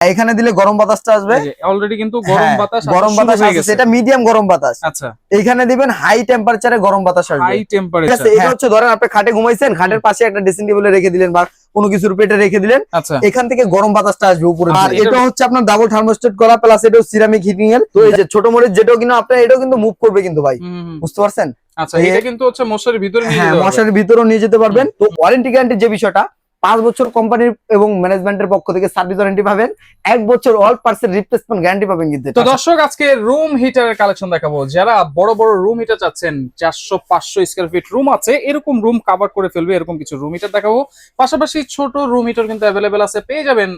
এখানে দিলে গরম বাতাসটা আসবে। অলরেডি কিন্তু গরম হ্যাঁ, বাতাস গরম বাতাস আসছে এটা মিডিয়াম গরম বাতাস। আচ্ছা। এইখানে দিবেন হাই টেম্পারেচারে গরম বাতাস আসবে। হাই টেম্পারেচার এটা হচ্ছে ধরেন আপনি খাটে ঘুমাইছেন খাটের পাশে একটা ড্রেসিং টেবিলে রেখে দিলেন বা কোনো কিছুর পেটে রেখে দিলেন আচ্ছা। এখান থেকে গরম বাতাসটা আসবে উপরে আর এটা- হচ্ছে আপনার ডাবল থার্মোস্টেট করা প্লাস এটাও সিরামিক হিটিং এর। তো এই যে ছোট মরিচ যেটাও কিনা আপনার এটাও কিন্তু মুভ করবে কিন্তু ভাই। বুঝতে পারছেন? আচ্ছা এটা কিন্তু হচ্ছে মশারির ভিতরে নিয়ে হ্যাঁ মশারির ভিতরেও নিয়ে যেতে পারবেন। তো ওয়ারেন্টি গ্যারান্টির যে বিষয়টা পাঁচ বছর কোম্পানির এবং ম্যানেজমেন্টের পক্ষ থেকে সার্ভিস ওয়ারেন্টি পাবেন, এক বছর অল পার্সেন্ট রিপ্লেসমেন্ট গ্যারান্টি পাবেন কিন্তু তো দর্শক, আজকে রুম হিটারের কালেকশন দেখাবো। যারা বড় বড় রুম হিটার চাচ্ছেন, চারশো, পাঁচশো স্কোয়ার ফিট রুম আছে, এরকম রুম কাভার করে ফেলবে, এরকম কিছু রুম হিটার দেখাবো। পাশাপাশি ছোট রুম হিটার কিন্তু অ্যাভেলেবেল আছে, পেয়ে যাবেন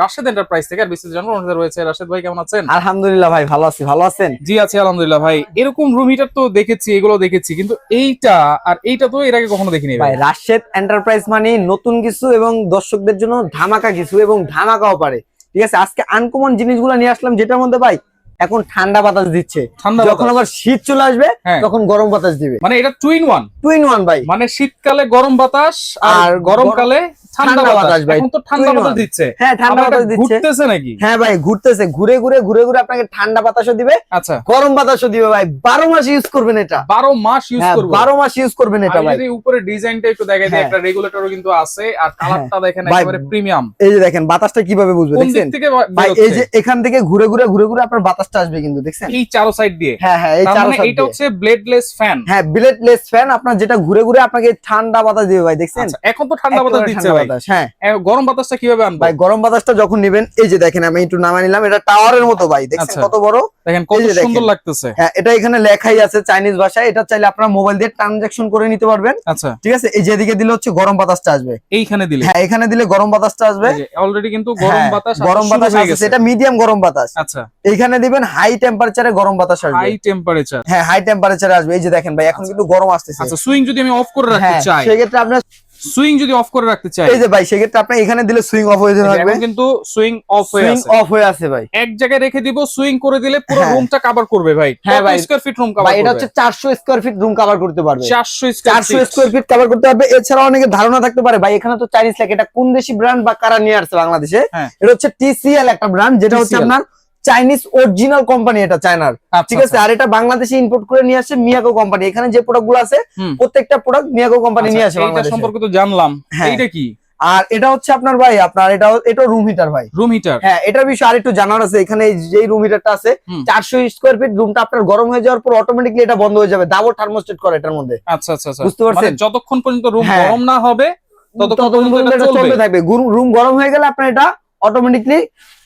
রাশেদ এন্টারপ্রাইজ থেকে আর বিস্তারিত জানার অনুরোধ রয়েছে। রাশেদ ভাই কেমন আছেন? আলহামদুলিল্লাহ ভাই ভালো আছি। ভালো আছেন? জি আছি আলহামদুলিল্লাহ ভাই। এরকম রুম হিটার তো দেখেছি এগুলো দেখেছি কিন্তু এইটা আর এইটা তো এর আগে কখনো দেখিনি ভাই রাশেদ এন্টারপ্রাইজ মানে নতুন কিছু এবং দর্শকদের জন্য ধামাকা কিছু এবং ধামাকাও পারে। ঠিক আছে? আজকে আনকমন জিনিসগুলো নিয়ে আসলাম যেটার মধ্যে ভাই এখন ঠান্ডা বাতাস দিচ্ছে। ঠান্ডা যখন আবার শীত চলে আসবে হ্যাঁ। তখন গরম বাতাস দিবে। মানে এটা two in one two in one ভাই। মানে শীতকালে গরম বাতাস আর গরমকালে ঠান্ডা বাতাস বাতাস ভাই। এখন তো ঠান্ডা বাতাস দিচ্ছে। হ্যাঁ ঠান্ডা বাতাস দিচ্ছে। ঘুরতেছে নাকি? হ্যাঁ ভাই ঘুরতেছে। ঘুরে ঘুরে ঘুরে ঘুরে আপনাকে ঠান্ডা বাতাসও দিবে আচ্ছা। গরম বাতাসও দিবে ভাই। বারো মাস ইউজ করবেন এটা। বারো মাস ইউজ হ্যাঁ, করব। মাস ইউজ করবেন এটা ভাই। যদি উপরে ডিজাইনটা একটু দেখাই দিই হ্যাঁ। একটা রেগুলেটরও কিন্তু আছে আর কালারটা দেখেন একেবারে প্রিমিয়াম এই যে দেখেন বাতাসটা কীভাবে বুঝবে দেখছেন? ভাই এই যে এখান থেকে ঘুরে ঘুরে ঘুরে ঘুরে আপনার বাতাসটা আসবে কিন্তু দেখছেন? এই চারো সাইড দিয়ে। হ্যাঁ হ্যাঁ এই চারো মানে এটা হচ্ছে ব্লেডলেস ফ্যান হ্যাঁ ফ্যান আপনার যেটা ঘুরে ঘুরে আপনাকে ঠান্ডা বাতাস দিবে ভাই দেখছেন? এখন তো ঠান্ডা বাতাস দিচ্ছে বাতাস, হ্যাঁ। গরম বাতাসটা কীভাবে আনব? ভাই গরম বাতাসটা যখন নেবেন এই যে দেখেন আমি একটু নামা নিলাম এটা টাওয়ারের মতো ভাই দেখছেন আচ্ছা। কত বড়? দেখেন কত। সুন্দর লাগতেছে। হ্যাঁ এটা এখানে লেখাই আছে চাইনিজ ভাষায় এটা চাইলে আপনারা মোবাইল দিয়ে ট্রানজাকশন করে নিতে পারবেন। আচ্ছা। ঠিক আছে? এই যেদিকে দিলে হচ্ছে গরম বাতাসটা আসবে। এইখানে দিলে? হ্যাঁ এখানে দিলে গরম বাতাসটা আসবে। অলরেডি কিন্তু গরম হ্যাঁ, বাতাস গরম বাতাস আসছে এটা মিডিয়াম গরম বাতাস। আচ্ছা। এইখানে দিবেন হাই টেম্পারেচারে গরম বাতাস আসবে। হাই টেম্পারেচার হ্যাঁ হাই টেম্পারেচারে আসবে। এই যে দেখেন ভাই এখন কিন্তু গরম আসতেছে। আচ্ছা সুইং যদি আমি অফ করে রাখতে হ্যাঁ চাই। সেক্ষেত্রে আপনার সুইং যদি অফ করে রাখতে চাই। এই যে ভাই সেক্ষেত্রে আপনি এখানে দিলে সুইং অফ হয়ে থাকবে কিন্তু সুইং অফ হয়ে সুইং আছে। অফ হয়ে আছে ভাই। এক জায়গায় রেখে দিব সুইং করে দিলে পুরো হ্যাঁ। রুমটা কভার করবে ভাই। হ্যাঁ ভাই। স্কয়ার ফিট রুম কভার ভাই এটা হচ্ছে চারশো স্কোয়ার ফিট রুম কভার করতে পারবে। 400 স্কয়ার চারশো স্কোয়ার ফিট কভার করতে পারবে। এছাড়া অনেকে ধারণা থাকতে পারে ভাই এখানে তো চাইনিজ লাগে এটা কোন দেশি ব্র্যান্ড বা কারা নিয়ে আসছে বাংলাদেশে? হ্যাঁ। এটা হচ্ছে টিসিএল একটা ব্র্যান্ড যেটা হচ্ছে আপনার চাইনিজ অরিজিনাল কোম্পানি এটা চায়নার। ঠিক আছে? আর এটা বাংলাদেশে ইম্পোর্ট করে নিয়ে আসে মিয়াকো কোম্পানি এখানে যে প্রোডাক্টগুলো আছে প্রত্যেকটা প্রোডাক্ট মিয়াকো কোম্পানি নিয়ে আসে এটা সম্পর্কে তো জানলাম। হ্যাঁ। এইটা কি? আর এটা হচ্ছে আপনার ভাই আপনার এটা এটা রুম হিটার ভাই। রুম হিটার হ্যাঁ এটার বিষয়ে আর একটু জানার আছে। এখানে এই যে রুম হিটারটা আছে। চারশো স্কোয়ার ফিট রুমটা আপনার গরম হয়ে যাওয়ার পর অটোমেটিকলি এটা বন্ধ হয়ে যাবে। ডাবল থার্মোস্টেট করে এটার মধ্যে। আচ্ছা আচ্ছা আচ্ছা। বুঝতে পারছেন? মানে যতক্ষণ পর্যন্ত রুম হ্যাঁ। গরম না হবে ততক্ষণ পর্যন্ত এটা এটা চলবে। থাকবে। রুম গরম হয়ে গেলে আপনার এটা অটোমেটিকলি আচ্ছা।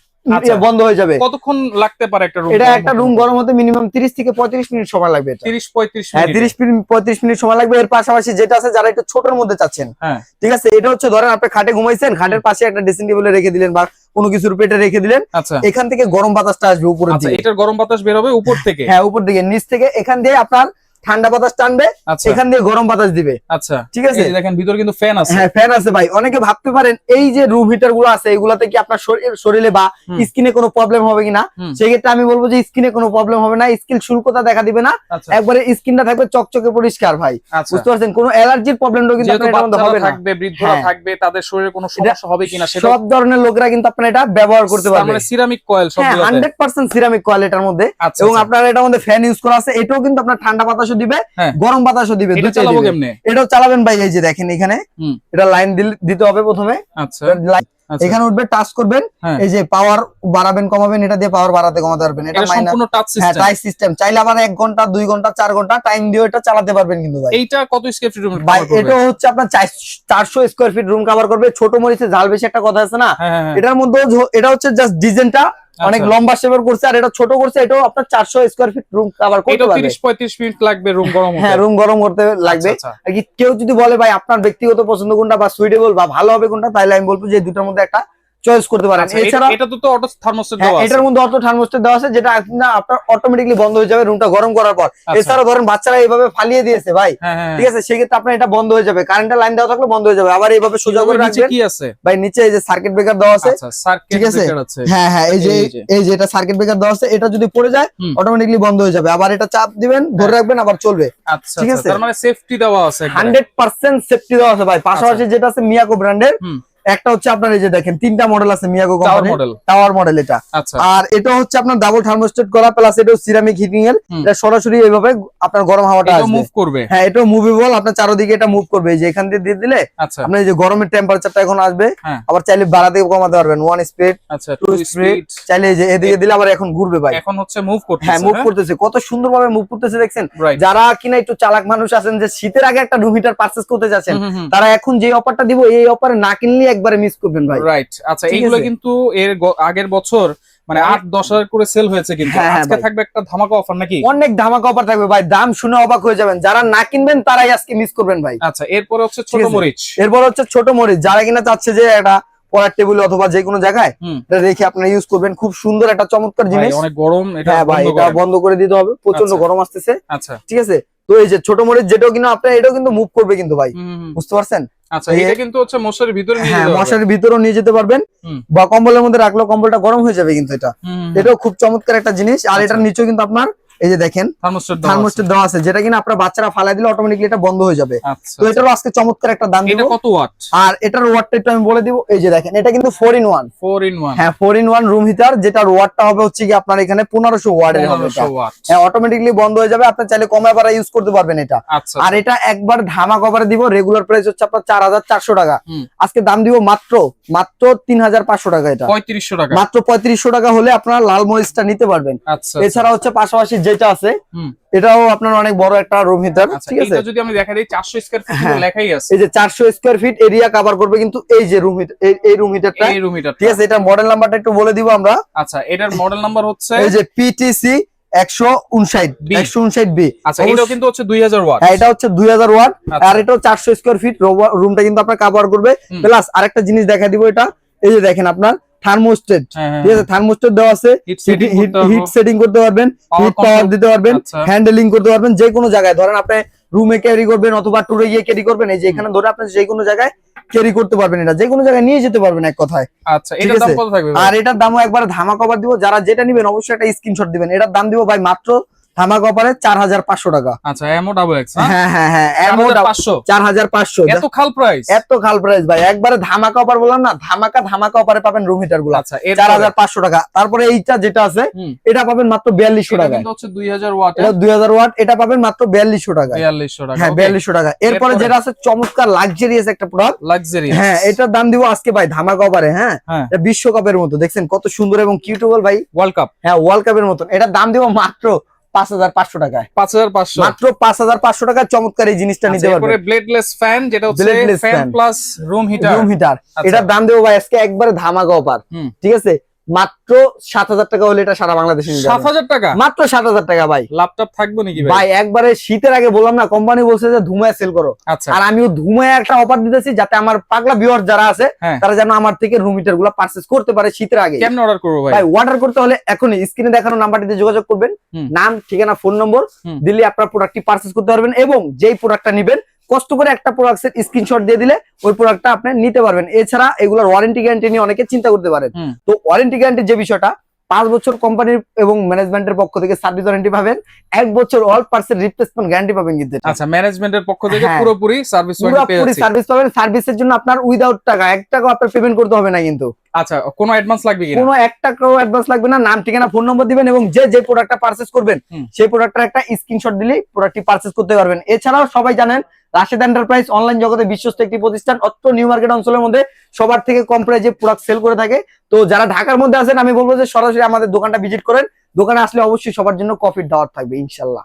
বন্ধ হয়ে যাবে। কতক্ষণ লাগতে পারে একটা রুম এটা একটা রুম গরম হতে মিনিমাম তিরিশ থেকে পঁয়ত্রিশ মিনিট সময় লাগবে এটা। 30 35 হ্যাঁ মিনিট। সময় লাগবে। এর পাশাপাশি যেটা আছে যারা একটু ছোটর মধ্যে চাচ্ছেন হ্যাঁ। ঠিক আছে? এটা হচ্ছে ধরেন আপনি খাটে ঘুমাইছেন খাটের পাশে একটা ড্রেসিং টেবিলে রেখে দিলেন বা কোনো কিছুর পেটে রেখে দিলেন আচ্ছা। এখান থেকে গরম বাতাসটা আসবে উপরের আচ্ছা দিকে। এটার গরম বাতাস বের হবে উপর থেকে? হ্যাঁ উপর দিকে নিচ থেকে। এখান দিয়ে আপনার ঠান্ডা বাতাস টানবে আচ্ছা। এখান দিয়ে গরম বাতাস দিবে। আচ্ছা। ঠিক আছে? দেখেন ভিতরে কিন্তু ফ্যান আছে। হ্যাঁ ফ্যান আছে ভাই। অনেকে ভাবতে পারেন এই যে রুম হিটারগুলো আছে এগুলাতে কি আপনার শরীর- বা স্কিনে কোনো প্রবলেম হবে কিনা। সেক্ষেত্রে আমি বলব যে স্কিনে কোনো প্রবলেম হবে না। স্কিন শুল্কতা দেখা দিবে না। আচ্ছা। একবারে স্কিনটা থাকবে চকচকে পরিষ্কার ভাই। আচ্ছা। বুঝতে পারছেন? কোনো অ্যালার্জির প্রবলেমটাও কিন্তু আপনার এটার মধ্যে হবে না। থাকবে বৃদ্ধরা হ্যাঁ। থাকবে তাদের শরীরে কোনো সমস্যা হবে কিনা সেটা সব ধরনের লোকরা কিন্তু আপনার এটা ব্যবহার করতে পারবে। মানে ceramic coil hundred percent ceramic কোয়ালিটার মধ্যে। আচ্ছা এবং। আপনার এটার মধ্যে ফ্যান ইউজ করা আছে। এটাও কিন্তু আপনার ঠান্ডা বাতাসও দিবে হ্যাঁ। গরম বাতাসও দিবে এটাও চালাবেন ভাই এই যে দেখেন এখানে। এটা লাইন দিতে হবে প্রথমে। আচ্ছা। আচ্ছা। এখানে উঠবে টাচ করবেন। হ্যাঁ। এই যে পাওয়ার বাড়াবেন কমাবেন এটা দিয়ে পাওয়ার বাড়াতে কমাতে পারবেন। এটা সম্পূর্ণ টাচ সিস্টেম টাচ সিস্টেম চাইলে আবার এক ঘণ্টা দুই ঘণ্টা চার ঘণ্টা টাইম দিয়ে এটা চালাতে পারবেন কিন্তু ভাই। এইটা কত স্কয়ার ফিট রুম ভাই এটা হচ্ছে আপনার চারশো স্কোয়ার ফিট রুম কভার করবে। ছোট মরিচে ঝাল বেশি একটা কথা আছে না? হ্যাঁ এটার মধ্যে এটা হচ্ছে জাস্ট ডিজাইনটা অনেক আচ্ছা। লম্বা শেপের করছে আর এটা ছোট করছে এটাও আপনার চারশো স্কোয়ার ফিট রুম কভার করতে পারবে 30 35 মিনিট লাগবে রুম গরম হ্যাঁ রুম গরম করতে লাগবে আচ্ছা, আচ্ছা। আর কি কেউ যদি বলে ভাই আপনার ব্যক্তিগত পছন্দ কোনটা বা সুইটেবল বা ভালো হবে কোনটা তাহলে আমি বলব যে দুটার মধ্যে একটা চয়েস করতে পারেন। আচ্ছা, এছাড়া এটা তো তো অটো থার্মোস্টেট হ্যাঁ, দেওয়া আছে। এটার মধ্যে অটো থার্মোস্টেট দেওয়া আছে যেটা আপনার আপনার অটোমেটিকলি বন্ধ হয়ে যাবে রুমটা গরম করার পর। আচ্ছা। এছাড়া ধরেন বাচ্চারা এইভাবে ফালিয়ে দিয়েছে ভাই। হ্যাঁ হ্যাঁ ঠিক আছে সেক্ষেত্রে আপনার এটা বন্ধ হয়ে যাবে। কারেন্টের লাইন দেওয়া থাকলে বন্ধ হয়ে যাবে। আবার এইভাবে সোজা করে রাখবেন। কি আছে? ভাই নিচে এই যে সার্কিট ব্রেকার দেওয়া আছে। আচ্ছা সার্কিট ঠিক আছে? হ্যাঁ হ্যাঁ এই যে এই যে। এটা সার্কিট ব্রেকার দেওয়া আছে এটা যদি পড়ে যায় হুম। অটোমেটিকলি বন্ধ হয়ে যাবে। আবার এটা চাপ দিবেন ধরে রাখবেন আবার চলবে। আচ্ছা ঠিক আছে? তার মানে সেফটি দেওয়া আছে একবারে। হান্ড্রেড পার্সেন্ট সেফটি দেওয়া আছে ভাই। পাশাপাশি যেটা আছে মিয়াকো ব্র্যান্ডের। একটা হচ্ছে আপনার এই যে দেখেন তিনটা মডেল আছে মিয়াগো কোম্পানি টাওয়ার মডেল এটা। আচ্ছা। আর এটা হচ্ছে আপনার ডাবল থার্মোস্টেট করা প্লাস এটাও সিরামিক হিটিং এর। এটা সরাসরি এইভাবে আপনার গরম হাওয়াটা আসবে। মুভ করবে। হ্যাঁ এটাও মুভেবল আপনার চারদিকে এটা মুভ করবে। এই যে এখান দিয়ে দিয়ে দিলে আচ্ছা। আপনার এই যে গরমের টেম্পারেচারটা এখন আসবে। হ্যাঁ। আবার চাইলে বাড়াতে কমাতে পারবেন। ওয়ান স্পিড আচ্ছা টু স্পিড চাইলে এই যে এদিকে দিলে আবার এখন ঘুরবে ভাই। এখন হচ্ছে মুভ করতেছে হ্যাঁ মুভ করতেছে। কত সুন্দর ভাবে মুভ করতেছে দেখছেন? যারা কিনা একটু চালাক মানুষ আছেন যে শীতের আগে একটা রুম হিটার পারচেস করতে যাচ্ছেন তারা এখন যে অফারটা দিব এই অফারে না কিনলে একবারে মিস করবেন ভাই। রাইট আচ্ছা এইগুলো কিন্তু এর আগের বছর মানে আট দশ হাজার করে সেল হয়েছে কিন্তু। হ্যাঁ, হ্যাঁ, আজকে থাকবে একটা ধামাকা অফার নাকি? অনেক ধামাকা অফার থাকবে ভাই। দাম শুনে অবাক হয়ে যাবেন। যারা না কিনবেন তারাই আজকে মিস করবেন ভাই। আচ্ছা এরপরে হচ্ছে ছোট মরিচ। এরপর হচ্ছে ছোট মরিচ। যারা কিনা চাচ্ছে যে একটা পড়ার টেবিল অথবা যে কোনো জায়গায়। এটা রেখে আপনারা ইউজ করবেন। খুব সুন্দর একটা চমৎকার জিনিস। অনেক গরম এটা হ্যাঁ ভাই এটা বন্ধ করে দিতে হবে। প্রচণ্ড আচ্ছা। গরম আসতেছে। আচ্ছা। ঠিক আছে? তো এই যে ছোট মরিচ যেটাও কিন্তু আপনার এটাও কিন্তু মুভ করবে কিন্তু ভাই। বুঝতে পারছেন আচ্ছা এটা কিন্তু হচ্ছে মশারির ভিতরে নিয়ে হ্যাঁ। মশারির ভিতরেও নিয়ে যেতে পারবেন বা কম্বলের মধ্যে রাখলেও কম্বলটা গরম হয়ে যাবে কিন্তু এটা। এটাও খুব চমৎকার একটা জিনিস আর আচ্ছা। এটার নিচেও কিন্তু আপনার এই যে দেখেন থার্মোস্ট্যাট দেওয়া আছে। থার্মোস্টেট দেওয়া আছে যেটা কিনা আপনার বাচ্চারা ফালাই দিলে অটোমেটিকলি এটা বন্ধ হয়ে যাবে। আচ্ছা। তো এটারও আজকে চমৎকার একটা দাম দিব। এটা কত ওয়াট? আর এটার ওয়াটটা একটু আমি বলে দিব। এই যে দেখেন এটা কিন্তু four in one four in one হ্যাঁ four in one room heater যেটার ওয়াটটা হবে হচ্ছে কি আপনার এখানে পনেরোশো ওয়ার্ডের হবে হ্যাঁ অটোমেটিকলি বন্ধ হয়ে যাবে। আপনি চাইলে কমায় বাড়া ইউজ করতে পারবেন এটা। আচ্ছা। আর এটা একবার ধামা কভারে দিব রেগুলার প্রাইস হচ্ছে আপনার চার হাজার চারশো টাকা। আজকে দাম দিব মাত্র মাত্র তিন হাজার পাঁচশো টাকা এটা। পঁয়ত্রিশশো টাকা। মাত্র পঁয়ত্রিশশো টাকা হলে আপনারা লাল মরিচটা নিতে পারবেন। আচ্ছা এছাড়া হচ্ছে পাশাপাশি যেটা আছে এটাও আপনার অনেক বড় একটা রুম হিটার আচ্ছা ঠিক আছে? এটা যদি আমি দেখা দিই চারশো স্কোয়ার ফিট। লেখাই আছে। এই যে চারশো স্কোয়ার ফিট এরিয়া কভার করবে কিন্তু এই যে রুম এই রুম হিটারটা এই রুম হিটার ঠিক আছে এটা মডেল নাম্বারটা একটু বলে দিব আমরা। আচ্ছা এটার মডেল নাম্বার হচ্ছে এই যে পিটিসি একশো উনষাট B একশো উনষাট বি আচ্ছা এটাও কিন্তু হচ্ছে দুই হাজার ওয়াট। হ্যাঁ এটা হচ্ছে দুই হাজার ওয়াট আচ্ছা। আর এটাও চারশো স্কোয়ার ফিট রুমটা কিন্তু আপনার কাভার করবে। প্লাস আরেকটা জিনিস দেখা দিব এটা। এই যে দেখেন আপনার থার্মোস্টেট হ্যাঁ, হ্যাঁ, ঠিক আছে? থার্মোস্টেট দেওয়া আছে। হিট সেটিং করতে পারবেন হিট পাওয়ার দিতে পারবেন আচ্ছা। হ্যান্ডেলিং করতে পারবেন যে কোনো জায়গায়। ধরেন আপনি রুমে ক্যারি করবেন অথবা টুরে গিয়ে ক্যারি করবেন এই যে এখানে ধরে আপনি যে কোনো জায়গায় ক্যারি করতে পারবেন এটা। যে কোনো জায়গায় নিয়ে যেতে পারবেন এক কথায়। আচ্ছা এটার দাম আছে। কত থাকবে আর এটার দামও একবার ধামা কভার দিব। যারা যেটা নিবেন অবশ্যই একটা স্ক্রিনশট দিবেন। এটার দাম দিব ভাই মাত্র ধামা কভারে চার হাজার পাঁচশো টাকা। আচ্ছা এমও ডাবল এক্স হ্যাঁ? হ্যাঁ হ্যাঁ পাঁচশো। চার হাজার পাঁচশো। এত খাল প্রাইস এত খাল প্রাইস ভাই। একবারে ধামাকা অফার বললাম না ধামাকা ধামাকা অফারে পাবেন রুম হিটারগুলো। আচ্ছা চার হাজার পাঁচশো টাকা। তারপরে এইটা যেটা আছে এটা পাবেন মাত্র বিয়াল্লিশশো টাকা হচ্ছে দুই হাজার ওয়াট এটা দুই হাজার ওয়াট এটা পাবেন মাত্র বিয়াল্লিশশো টাকা বিয়াল্লিশশো টাকা হ্যাঁ বিয়াল্লিশশো টাকা। এরপরে? যেটা আছে চমৎকার লাক্সারিয়াস একটা প্রোডাক্ট লাক্সারি হ্যাঁ এটার দাম দিব আজকে ভাই ধামাকা অফারে হ্যাঁ? হ্যাঁ। বিশ্বকাপের মতো দেখছেন কত সুন্দর এবং কিউটেবল ভাই? ওয়ার্ল্ড কাপ হ্যাঁ ওয়ার্ল্ড কাপের মতন। এটার দাম দিব মাত্র পাঁচ হাজার পাঁচশো টাকায়। পাঁচ হাজার পাঁচশো। মাত্র পাঁচ হাজার পাঁচশো টাকায় চমৎকার এই জিনিসটা নিতে পারবে। ব্লেডলেস ফ্যান যেটা হচ্ছে fan plus room heater room heater আচ্ছা। এটার দাম দেবো ভাই আজকে একবারে ধামাকা অফার হুম। ঠিক আছে? মাত্র সাত হাজার টাকা হলে এটা সারা বাংলাদেশে সাত হাজার টাকা? মাত্র সাত হাজার টাকা ভাই। ল্যাপটপ থাকবে নাকি ভাই? একবারে শীতের আগে বললাম না কোম্পানি বলছে যে ধুমায় সেল করো। আচ্ছা। আর আমিও ধুমায় একটা অফার দিতেছি যাতে আমার পাগলা ভিউয়ার যারা আছে হ্যাঁ। তারা যেন আমার থেকে রুম হিটারগুলো পার্চেস করতে পারে শীতের আগে। কেমনে অর্ডার করব ভাই? ভাই অর্ডার করতে হলে এখনই স্ক্রিনে দেখানো নাম্বারটিতে যোগাযোগ করবেন। নাম ঠিকানা ফোন নম্বর দিলে আপনার প্রোডাক্টটি পার্চেস করতে পারবেন এবং যেই প্রোডাক্টটা নেবেন কষ্ট করে একটা প্রোডাক্টের স্ক্রিনশট দিয়ে দিলে ওই প্রোডাক্টটা আপনি নিতে পারবেন। এছাড়া এগুলোর ওয়ারেন্টি গ্যারান্টি নিয়ে অনেকে চিন্তা করতে পারেন। তো ওয়ারেন্টি গ্যারান্টির যে বিষয়টা পাঁচ বছর কোম্পানির এবং ম্যানেজমেন্টের পক্ষ থেকে সার্ভিস ওয়ারেন্টি পাবেন এক বছর অল পার্সের রিপ্লেসমেন্ট গ্যারান্টি পাবেন কিন্তু আচ্ছা ম্যানেজমেন্টের পক্ষ থেকে হ্যাঁ। পুরোপুরি সার্ভিস পুরোপুরি সার্ভিস পাবেন সার্ভিসের জন্য আপনার উইদাউট টাকা এক টাকা আপনার পেমেন্ট করতে হবে না কিন্তু। আচ্ছা কোনো অ্যাডভান্স লাগবে কিনা? কোনো এক টাকাও অ্যাডভান্স লাগবে না নাম ঠিকানা ফোন নম্বর দিবেন এবং যে যে প্রোডাক্টটা পারচেস করবেন। সেই প্রোডাক্টটার একটা স্ক্রিনশট দিলেই প্রোডাক্টটি পারচেস করতে পারবেন। এছাড়াও সবাই জানেন রাশেদ এন্টারপ্রাইজ অনলাইন জগতে বিশ্বস্ত একটি প্রতিষ্ঠান অত্র নিউ মার্কেট অঞ্চলের মধ্যে সবার থেকে কম প্রাইজে প্রোডাক্ট সেল করে থাকে। তো যারা ঢাকার মধ্যে আছেন, আমি বলব যে সরাসরি আমাদের দোকানটা ভিজিট করেন। দোকানে আসলে অবশ্যই সবার জন্য কফির দাওয়াত থাকবে, ইনশাল্লাহ।